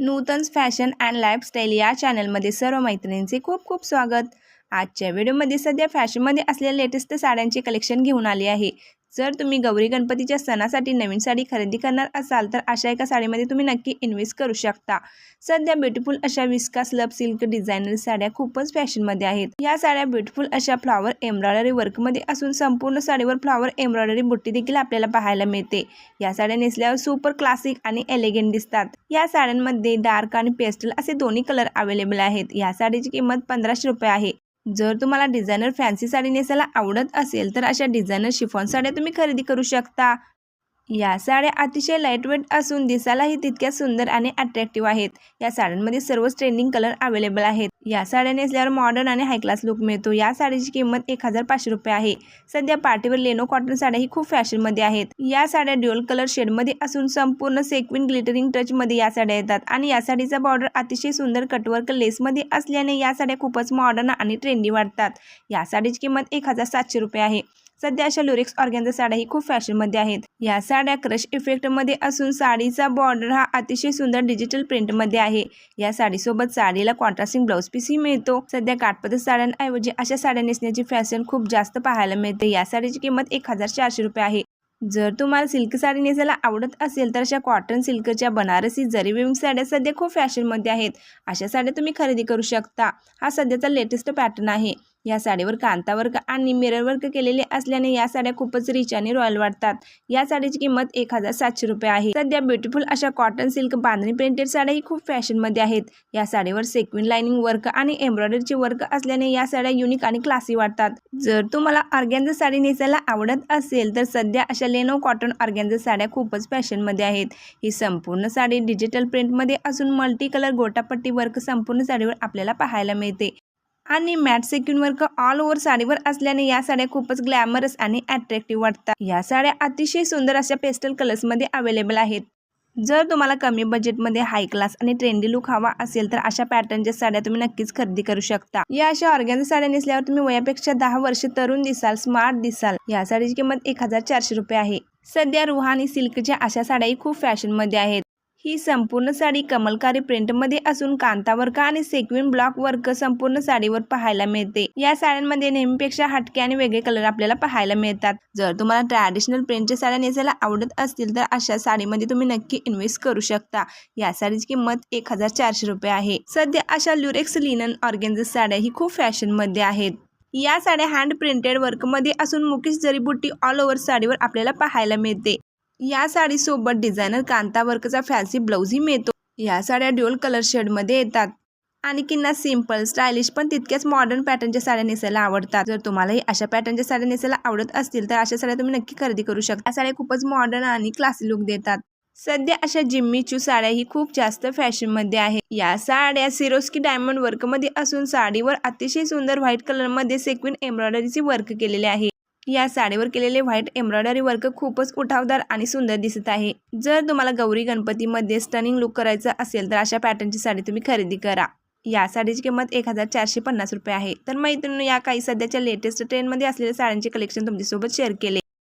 Nutan's fashion and lifestyle या चॅनलमध्ये सर्व मैत्रिणींचे खूप खूप स्वागत. आजच्या व्हिडिओमध्ये सध्या फॅशनमध्ये असलेल्या लेटेस्ट साड्यांचे कलेक्शन घेऊन आले आहे. जर तुम्ही गौरी गणपतीच्या सणासाठी नवीन साडी खरेदी करणार असाल तर अशा एका साडीमध्ये तुम्ही नक्की इन्व्हेस्ट करू शकता. सध्या ब्युटिफुल अशा विस्का स्लब सिल्क डिझायनर साड्या खूपच फॅशनमध्ये आहेत. या साड्या ब्युटिफुल अशा फ्लॉवर एम्ब्रॉयडरी वर्कमध्ये असून संपूर्ण साडीवर फ्लॉवर एम्ब्रॉयडरी बुट्टी देखील आपल्याला पाहायला मिळते. या साड्या नेसल्यावर सुपर क्लासिक आणि एलिगंट दिसतात. या साड्यांमध्ये डार्क आणि पेस्टल असे दोन्ही कलर अवेलेबल आहेत. या साडीची किंमत पंधराशे रुपये आहे. जर तुम्हाला डिझायनर फॅन्सी साडी नेसायला आवडत असेल तर अशा डिझायनर शिफॉन साड्या तुम्ही खरेदी करू शकता. या साड्या अतिशय लाईटवेट असून दिसायलाही तितक्या सुंदर आणि अट्रॅक्टिव्ह आहेत. या साड्यांमध्ये सर्वच ट्रेंडिंग कलर अवेलेबल आहेत. या साड्या नेसल्यावर मॉडर्न आणि हाय क्लास लुक मिळतो. या साडीची किंमत एक हजार पाचशे रुपये आहे. सध्या पार्टीवर लेनो कॉटन साड्या ही खूप फॅशनमध्ये आहेत. या साड्या ड्युअल कलर शेडमध्ये असून संपूर्ण सेक्विन ग्लिटरिंग टचमध्ये या साड्या येतात आणि या साडीचा बॉर्डर अतिशय सुंदर कटवर्क लेसमध्ये असल्याने या साड्या खूपच मॉडर्न आणि ट्रेंडी वाटतात. या साडीची किंमत एक हजार सातशे रुपये आहे. सध्या अशा लुरिक्स ऑर्गॅनच्या साड्याही खूप फॅशनमध्ये आहेत. या साड्या क्रश इफेक्टमध्ये असून साडीचा बॉर्डर हा अतिशय सुंदर डिजिटल प्रिंटमध्ये आहे. या साडीसोबत साडीला कॉन्ट्रास्टिंग ब्लाऊज पीसही मिळतो. सध्या काठपदर साड्यांऐवजी अशा साड्या नेसण्याची फॅशन खूप जास्त पाहायला मिळते. या साडीची किंमत एक हजार चारशे रुपये आहे. जर तुम्हाला सिल्क साडी नेसायला आवडत असेल तर अशा कॉटन सिल्कच्या बनारसी जरी विविंग साड्या सध्या खूप फॅशनमध्ये आहेत. अशा साड्या तुम्ही खरेदी करू शकता. हा सध्याचा लेटेस्ट पॅटर्न आहे. या साडीवर कांता वर्क आणि मिरर वर्क केलेले असल्याने या साड्या खूपच रिच आणि रॉयल वाटतात. या साडीची किंमत एक हजार सातशे रुपये आहे. सध्या ब्युटिफुल अशा कॉटन सिल्क बांधणी प्रिंटेड साड्या ही खूप फॅशनमध्ये आहेत. या साडीवर सेक्विन लाइनिंग वर्क आणि एम्ब्रॉयडरीचे वर्क असल्याने या साड्या युनिक आणि क्लासी वाटतात. जर तुम्हाला ऑर्गॅन्झा साडी नेसायला आवडत असेल तर सध्या अशा लेनो कॉटन ऑर्गॅन्झा साड्या खूपच फॅशनमध्ये आहेत. ही संपूर्ण साडी डिजिटल प्रिंटमध्ये असून मल्टी कलर गोटापट्टी वर्क संपूर्ण साडीवर आपल्याला पाहायला मिळते. आणि matte sequin work all over साडीवर असल्याने या साड्या खूपच ग्लॅमरस आणि अट्रॅक्टिव्ह वाटतात. या साड्या अतिशय सुंदर अशा पेस्टल कलर्समध्ये अवेलेबल आहेत. जर तुम्हाला कमी बजेटमध्ये हाय क्लास आणि ट्रेंडी लुक हवा असेल तर अशा पॅटर्नच्या साड्या तुम्ही नक्कीच खरेदी करू शकता. या अशा ऑर्गॅनिक साड्या नेसल्यावर तुम्ही वयापेक्षा दहा वर्ष तरुण दिसाल स्मार्ट दिसाल. या साडीची किंमत एक हजार चारशे रुपये आहे. सध्या रुहानी सिल्कच्या अशा साड्याही खूप फॅशनमध्ये आहेत. ही संपूर्ण साडी कमलकारी प्रिंटमध्ये असून कांता वर्क आणि सेक्विन ब्लॉक वर्क संपूर्ण साडीवर पाहायला मिळते. या साड्यांमध्ये नेहमीपेक्षा हटके आणि वेगळे कलर आपल्याला पाहायला मिळतात. जर तुम्हाला ट्रॅडिशनल प्रिंटच्या साड्या नेसायला आवडत असतील तर अशा साडीमध्ये तुम्ही नक्की इन्व्हेस्ट करू शकता. या साडीची किंमत एक हजार चारशे रुपये आहे. सध्या अशा ल्युरेक्स लिनन ऑर्गेन्झ साड्या ही खूप फॅशनमध्ये आहेत. या साड्या हँड प्रिंटेड वर्कमध्ये असून मुकेश जरीबुट्टी ऑल ओव्हर साडीवर आपल्याला पाहायला मिळते. या साडीसोबत डिझायनर कांता वर्कचा फॅन्सी ब्लाऊजही मिळतो. या साड्या ड्युअल कलर शेडमध्ये येतात. आणि सिंपल स्टायलिश पण तितक्याच मॉडर्न पॅटर्नच्या साड्या नेसायला आवडतात. जर तुम्हालाही अशा पॅटर्नच्या साड्या नेसायला आवडत असतील तर अशा साड्या तुम्ही नक्की खरेदी करू शकता. या साड्या खूपच मॉडर्न आणि क्लासी लुक देतात. सध्या अशा जिम्मीचू साड्या ही खूप जास्त फॅशनमध्ये आहे या साड्या सिरोस्की डायमंड वर्कमध्ये असून साडीवर अतिशय सुंदर व्हाईट कलरमध्ये सेक्विन एम्ब्रॉयडरीचे वर्क केलेले आहे. या साडीवर केलेले व्हाईट एम्ब्रॉयडरी वर्क खूपच उठावदार आणि सुंदर दिसत आहे. जर तुम्हाला गौरी गणपतीमध्ये स्टनिंग लुक करायचं असेल तर अशा पॅटर्नची साडी तुम्ही खरेदी करा. या साडीची किंमत एक हजार चारशे पन्नास रुपये आहे. तर मैत्रिणी या काही सध्याच्या लेटेस्ट ट्रेंडमध्ये असलेल्या साड्यांचे कलेक्शन तुमच्यासोबत शेअर केले.